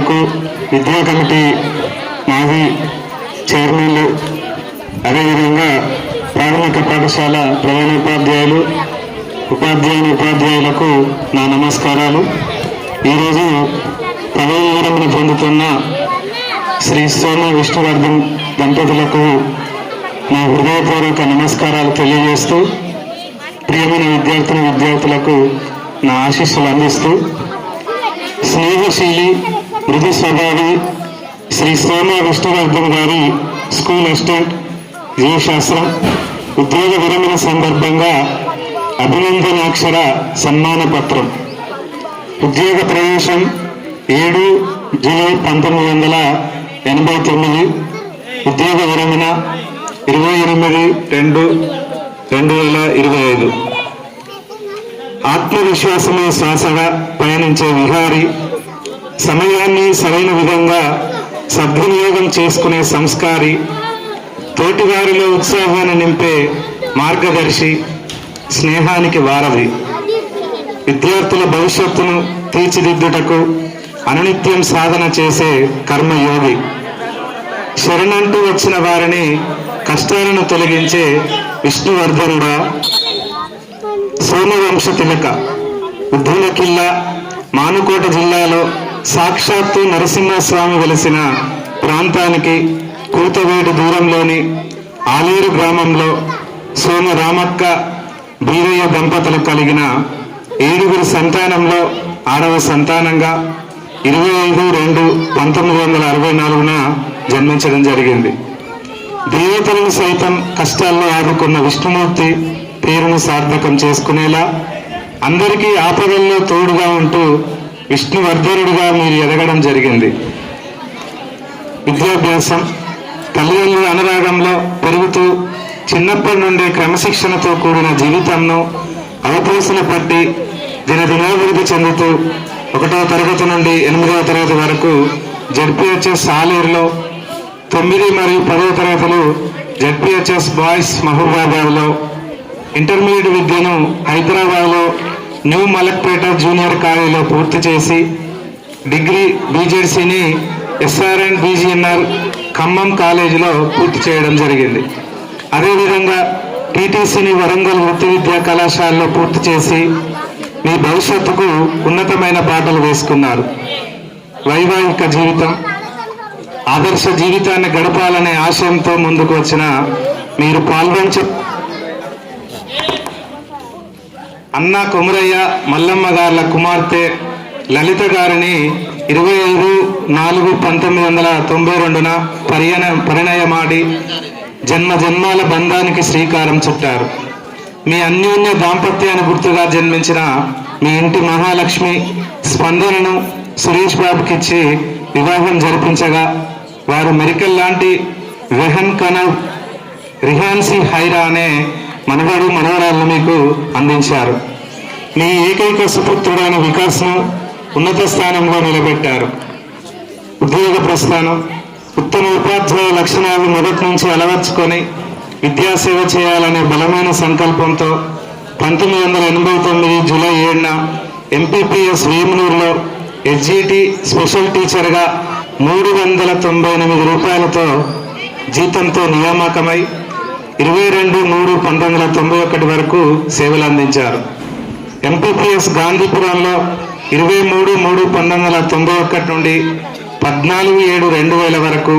పెద్దలకు విద్యా కమిటీ మాజీ చైర్మన్లు అదేవిధంగా ప్రాథమిక పాఠశాల ప్రధానోపాధ్యాయులు ఉపాధ్యాయుని ఉపాధ్యాయులకు నా నమస్కారాలు. ఈరోజు పదవి పొందుతున్న శ్రీ సోమ విష్ణువర్ధన్ దంపతులకు నా హృదయపూర్వక నమస్కారాలు తెలియజేస్తూ ప్రియమైన విద్యార్థిని విద్యార్థులకు నా ఆశీస్సులు అందిస్తూ స్నేహశీలి మృదు స్వభావి శ్రీ సోమ విష్ణువర్ధన్ గారి స్కూల్ అసిస్టెంట్ జీవశాస్త్రం ఉద్యోగ విరమణ సందర్భంగా అభినందనాక్షర సన్మాన పత్రం. ఉద్యోగ ప్రవేశం ఏడు జూలై పంతొమ్మిది వందల ఎనభై తొమ్మిది. ఉద్యోగ విరమణ ఇరవై ఎనిమిది రెండు రెండు వేల ఇరవై ఐదు. ఆత్మవిశ్వాసమే శ్వాసగా పయనించే విహారి సమయాన్ని సరైన విధంగా సద్వినియోగం చేసుకునే సంస్కారి తోటివారిలో ఉత్సాహాన్ని నింపే మార్గదర్శి స్నేహానికి వారధి విద్యార్థుల భవిష్యత్తును తీర్చిదిద్దుటకు అనునిత్యం సాధన చేసే కర్మయోగి. శరణంటూ వచ్చిన వారిని కష్టాలను తొలగించే విష్ణువర్ధనుడా. సోమవంశ తిలక ఉద్దులకిల్ల మానుకోట జిల్లాలో సాక్షాత్తు నరసింహస్వామి వెలిసిన ప్రాంతానికి కూతవేడు దూరంలోని ఆలేరు గ్రామంలో సోమ రామక్క బీరయ్య దంపతులు కలిగిన ఏడుగురు సంతానంలో ఆరవ సంతానంగా ఇరవై ఐదు రెండు పంతొమ్మిది వందల అరవై నాలుగున జన్మించడం జరిగింది. దేవతలను సైతం కష్టాల్లో ఆదుకున్న విష్ణుమూర్తి పేరును సార్థకం చేసుకునేలా అందరికీ ఆపదల్లో తోడుగా ఉంటూ విష్ణువర్ధనుడిగా మీరు ఎదగడం జరిగింది. విద్యాభ్యాసం తల్లిదండ్రుల అనురాగంలో పెరుగుతూ చిన్నప్పటి నుండి క్రమశిక్షణతో కూడిన జీవితంను అవపోసన పట్టి దినదినాభివృద్ధి చెందుతూ ఒకటవ తరగతి నుండి ఎనిమిదవ తరగతి వరకు జడ్పిహెచ్ఎస్ ఆలేరులో తొమ్మిది మరియు పదవ తరగతులు జడ్పిహెచ్ఎస్ బాయ్స్ మహబూబాబాద్లో ఇంటర్మీడియట్ విద్యను హైదరాబాద్లో న్యూ మలక్పేట జూనియర్ కాలేజీలో పూర్తి చేసి డిగ్రీ బీజెడ్సీని ఎస్ఆర్ఎన్ బీజీఎన్ఆర్ ఖమ్మం కాలేజీలో పూర్తి చేయడం జరిగింది. అదేవిధంగా టీటీసీని వరంగల్ వృత్తి విద్యా కళాశాలలో పూర్తి చేసి మీ భవిష్యత్తుకు ఉన్నతమైన బాటలు వేసుకున్నారు. వైవాహిక జీవితం ఆదర్శ జీవితాన్ని గడపాలనే ఆశయంతో ముందుకు వచ్చిన మీరు పాల్గొంచ అన్న కొమరయ్య మల్లమ్మ గార్ల కుమార్తె లలిత గారిని ఇరవై ఐదు నాలుగు పంతొమ్మిది వందల తొంభై రెండున పరియణ పరిణయమాడి జన్మ జన్మాల బంధానికి శ్రీకారం చుట్టారు. మీ అన్యోన్య దాంపత్యాన్ని గుర్తుగా జన్మించిన మీ ఇంటి మహాలక్ష్మి స్పందనను సురేష్ బాబుకిచ్చి వివాహం జరిపించగా వారు మెరికల్ లాంటి వెహన్ కనవ్ రిహాన్సీ హైరా అనే మనవడు మనవరాలను మీకు అందించారు. మీ ఏకైక సుపుత్రుడైన వికాస్ను ఉన్నత స్థానంలో నిలబెట్టారు. ఉద్యోగ ప్రస్థానం ఉత్తమ ఉపాధ్యాయ లక్షణాలు మొదటి నుంచి అలవర్చుకొని విద్యాసేవ చేయాలనే బలమైన సంకల్పంతో పంతొమ్మిది వందల ఎనభై తొమ్మిది జూలై ఏడున ఎంపీపీఎస్ వేమునూరులో ఎస్జిటి స్పెషల్ టీచర్గా మూడు వందల తొంభై ఎనిమిది రూపాయలతో జీతంతో నియామకమై ఇరవై రెండు మూడు పంతొమ్మిది వందల తొంభై ఒకటి వరకు సేవలు అందించారు ఎంపీపీఎస్ గాంధీపురంలో ఇరవై మూడు మూడు పంతొమ్మిది వందల తొంభై ఒకటి నుండి పద్నాలుగు ఏడు రెండు వేల వరకు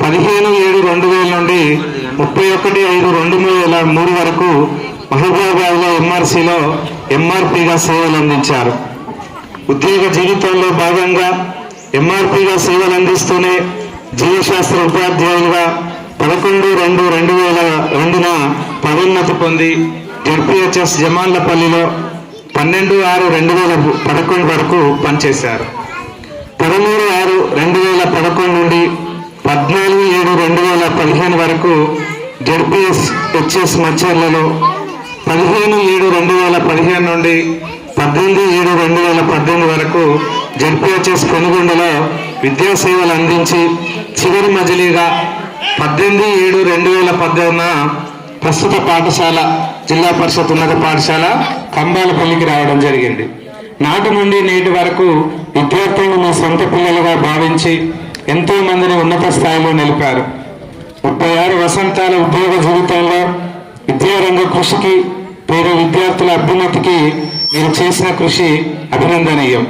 పదిహేను ఏడు రెండు వేల నుండి ముప్పై ఒకటి ఐదు రెండు వేల మూడు వరకు మహబూబాబాద్లో ఎంఆర్సీలో ఎంఆర్పిగా సేవలు అందించారు ఉద్యోగ జీవితంలో భాగంగా ఎంఆర్పిగా సేవలు అందిస్తూనే జీవశాస్త్ర ఉపాధ్యాయులుగా పదకొండు రెండు రెండు వేల రెండున పదోన్నతి పొంది జడ్పిహెచ్ఎస్ జమాన్లపల్లిలో పన్నెండు ఆరు రెండు వేల పదకొండు వరకు పనిచేశారు. పదమూడు ఆరు రెండు వేల పదకొండు నుండి పద్నాలుగు ఏడు రెండు వేల పదిహేను వరకు జడ్పిఎస్ హెచ్ఎస్ మచ్చర్లలో పదిహేను ఏడు రెండు వేల పదిహేను నుండి పద్దెనిమిది ఏడు రెండు వేల పద్దెనిమిది వరకు జడ్పిహెచ్ఎస్ పెనుగొండలో విద్యా సేవలు అందించి చివరి మజిలీగా పద్దెనిమిది ఏడు రెండు వేల పద్దెనిమిదిన ప్రస్తుత పాఠశాల జిల్లా పరిషత్ ఉన్నత పాఠశాల కంబాలపల్లికి రావడం జరిగింది. నాటి నుండి నేటి వరకు విద్యార్థులను మా సొంత పిల్లలుగా భావించి ఎంతో మందిని ఉన్నత స్థాయిలో నిలిపారు. ముప్పై ఆరు వసంతాల ఉద్యోగ జీవితంలో విద్యారంగ కృషికి పేద విద్యార్థుల అభ్యున్నతికి మీరు చేసిన కృషి అభినందనీయం.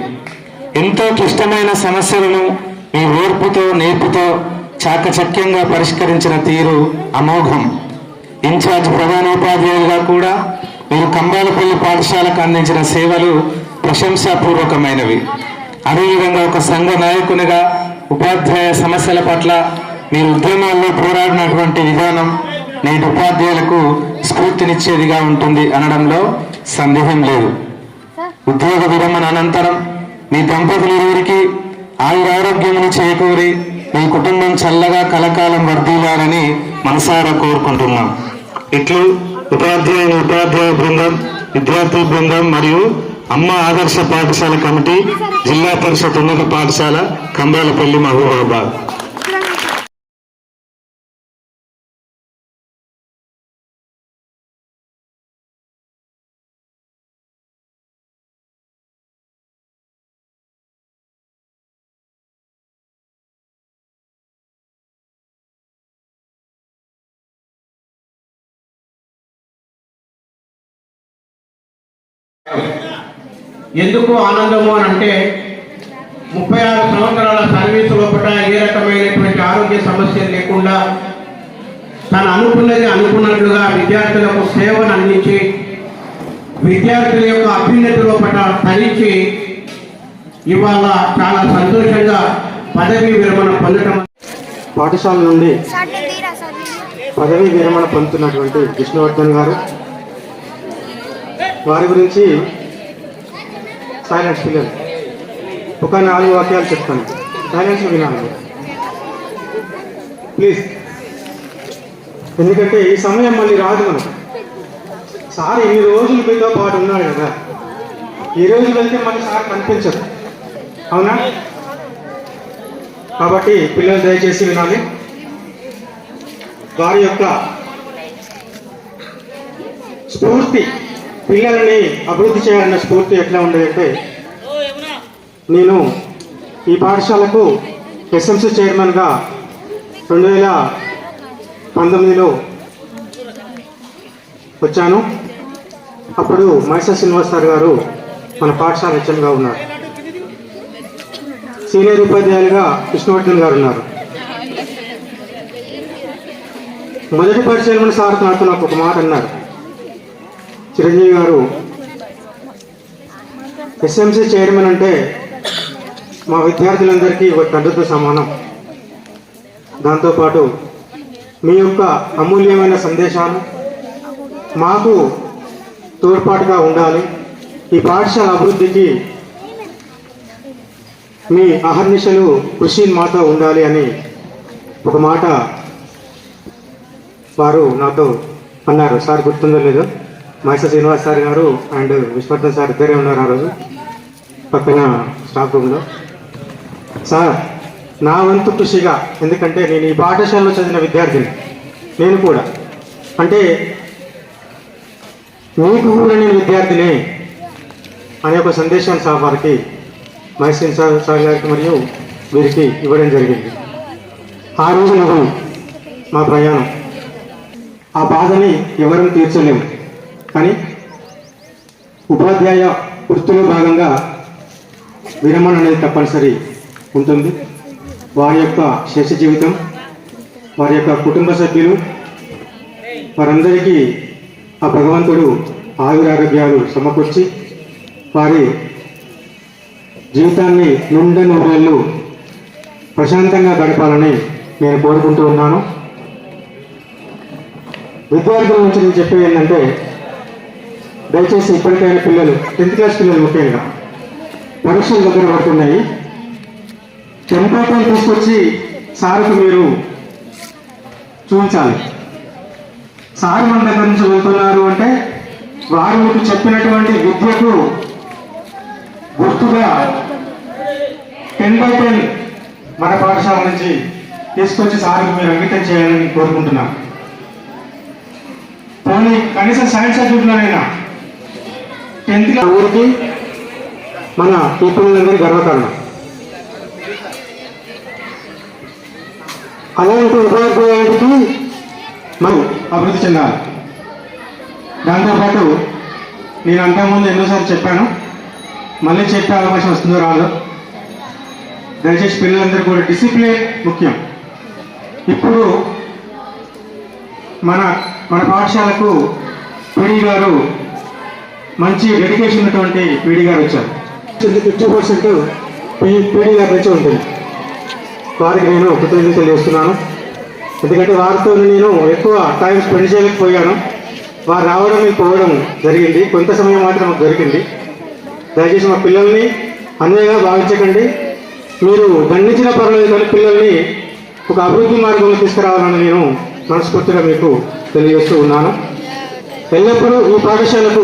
ఎంతో క్లిష్టమైన సమస్యలను మీ ఓర్పుతో నేర్పుతో చాకచక్యంగా పరిష్కరించిన తీరు అమోఘం. ఇన్ఛార్జ్ ప్రధానోపాధ్యాయులుగా కూడా మీరు కంబాలపల్లి పాఠశాలకు అందించిన సేవలు ప్రశంసాపూర్వకమైనవి. అదేవిధంగా ఒక సంఘ నాయకునిగా ఉపాధ్యాయ సమస్యల పట్ల మీరు ఉద్యమాల్లో పోరాడినటువంటి విధానం నేటి ఉపాధ్యాయులకు స్ఫూర్తినిచ్చేదిగా ఉంటుంది అనడంలో సందేహం లేదు. ఉద్యోగ విరమణ అనంతరం మీ దంపతులిరువురికి ఆయురారోగ్యములు చేకూరి మీ కుటుంబం చల్లగా కలకాలం వర్ధిల్లాలని మనసారా కోరుకుంటున్నాం. ఇట్లు ఉపాధ్యాయుని ఉపాధ్యాయ బృందం విద్యార్థి బృందం మరియు అమ్మ ఆదర్శ పాఠశాల కమిటీ జిల్లా పరిషత్ ఉన్నత పాఠశాల కంబాలపల్లి మహబూబాబాద్. ఎందుకు ఆనందము అని అంటే ముప్పై ఆరు సంవత్సరాల సర్వీసు లోపల ఏ రకమైనటువంటి ఆరోగ్య సమస్యలు లేకుండా తను అనుకున్నది అనుకున్నట్లుగా విద్యార్థులకు సేవను అందించి విద్యార్థుల యొక్క అభ్యున్నతి లోపల తరించి ఇవాళ చాలా సంతోషంగా పదవీ విరమణ పొందడం పాఠశాల నుండి పదవీ విరమణ పొందుతున్నటువంటి విష్ణువర్ధన్ గారు వారి గురించి సైలెన్స్ పిల్లలు ఒక నాలుగు వాక్యాలు చెప్తాను. సైలెన్స్ వినాలి ప్లీజ్ ఎందుకంటే ఈ సమయం మళ్ళీ రాదు మనకు. సార్ ఇన్ని రోజులు మీతో పాటు ఉన్నాడు కదా. ఈ రోజు వెళ్తే మళ్ళీ సార్ కనిపించదు అవునా? కాబట్టి పిల్లలు దయచేసి వినాలి. వారి యొక్క స్ఫూర్తి పిల్లల్ని అభివృద్ధి చేయాలన్న స్ఫూర్తి ఎట్లా ఉండదంటే నేను ఈ పాఠశాలకు ఎస్ఎంసీ చైర్మన్గా రెండు వేల పంతొమ్మిదిలో వచ్చాను. అప్పుడు మైసర్ శ్రీనివాస్ సార్ గారు మన పాఠశాల హెచ్ఎంగా ఉన్నారు. సీనియర్ ఉపాధ్యాయులుగా కృష్ణవర్ధన్ గారు ఉన్నారు. మొదటి పరిచయం సార్ నాతో నాకు ఒక మాట అన్నారు. చిరంజీవి గారు ఎస్ఎంసీ చైర్మన్ అంటే మా విద్యార్థులందరికీ ఒక తండ్రితో సమానం. దాంతోపాటు మీ యొక్క అమూల్యమైన సందేశాలు మాకు తోడ్పాటుగా ఉండాలి. ఈ పాఠశాల అభివృద్ధికి మీ అహర్నిశలు కృషి మాతో ఉండాలి అని ఒక మాట వారు నాతో అన్నారు. సార్ గుర్తుందో లేదో? మాస్టర్ శ్రీనివాస్ సార్ గారు అండ్ విశ్వర్ధన్ సార్ ఇద్దరే ఉన్నారు ఆ రోజు పక్కన స్టాఫ్ రూమ్లో సార్ నా వంతు కృషిగా ఎందుకంటే నేను ఈ పాఠశాలలో చదివిన విద్యార్థిని నేను కూడా. అంటే మీకు కూడా నేను విద్యార్థిని అనే ఒక సందేశాన్ని సార్ వారికి మహేశ్వరి సార్ సార్ గారికి మరియు వీరికి ఇవ్వడం జరిగింది. ఆ రోజు నువ్వు మా ప్రయాణం. ఆ బాధని ఎవరూ తీర్చలేము. కానీ ఉపాధ్యాయ వృత్తిలో భాగంగా విరమణ అనేది తప్పనిసరి ఉంటుంది. వారి యొక్క శేష జీవితం వారి యొక్క కుటుంబ సభ్యులు వారందరికీ ఆ భగవంతుడు ఆయురారోగ్యాలు సమకూర్చి వారి జీవితాన్ని నుండి నూరేళ్ళు ప్రశాంతంగా గడపాలని నేను కోరుకుంటూ ఉన్నాను. విద్యార్థుల నుంచి నేను చెప్పేది ఏంటంటే దయచేసి ఇప్పటికైనా పిల్లలు టెన్త్ క్లాస్ పిల్లలు ముఖ్యంగా పరీక్షలు దగ్గర పడుతున్నాయి. టెంపరేచర్ తీసుకొచ్చి సార్కు మీరు చూపించాలి. సార్ మన దగ్గర నుంచి వెళ్తున్నారు అంటే వారు మీకు చెప్పినటువంటి విద్యకు గుర్తుగా టెన్ బై టెన్ మన పాఠశాల నుంచి తీసుకొచ్చి సార్కు మీరు అంకితం చేయాలని కోరుకుంటున్నాను పోనీ కనీసం సైన్స్ సబ్జెక్టులోనైనా టెన్త్ ఊరికి మన ఈ గర్వకారణం. అలాంటి ఉపాధ్యాయుడికి మనం అభివృద్ధి చెందాలి. దాంతోపాటు నేను అంతకుముందు ఎన్నోసార్లు చెప్పాను. మళ్ళీ చెప్పే అవకాశం వస్తుందో రాదో. దయచేసి పిల్లలందరూ కూడా డిసిప్లిన్ ముఖ్యం. ఇప్పుడు మన మన పాఠశాలకు పిడి గారు మంచి డెడికేషన్ ఉన్నటువంటి పీడీ గారు వచ్చారు. Fifty percent? పీడీ గారి నుంచి ఉంటుంది. వారికి నేను కృతజ్ఞతలు తెలియజేస్తున్నాను. ఎందుకంటే వారితో నేను ఎక్కువ టైం స్పెండ్ చేయలేకపోయాను. వారు రావడం పోవడం జరిగింది. కొంత సమయం మాత్రం మాకు దొరికింది. దయచేసి మా పిల్లల్ని అన్యాయంగా భావించకండి. మీరు దండించిన పర్వాలేదు కానీ పిల్లల్ని ఒక అభివృద్ధి మార్గంలో తీసుకురావాలని నేను మనస్ఫూర్తిగా మీకు తెలియజేస్తూ ఉన్నాను. ఎల్లప్పుడూ ఈ పాఠశాలకు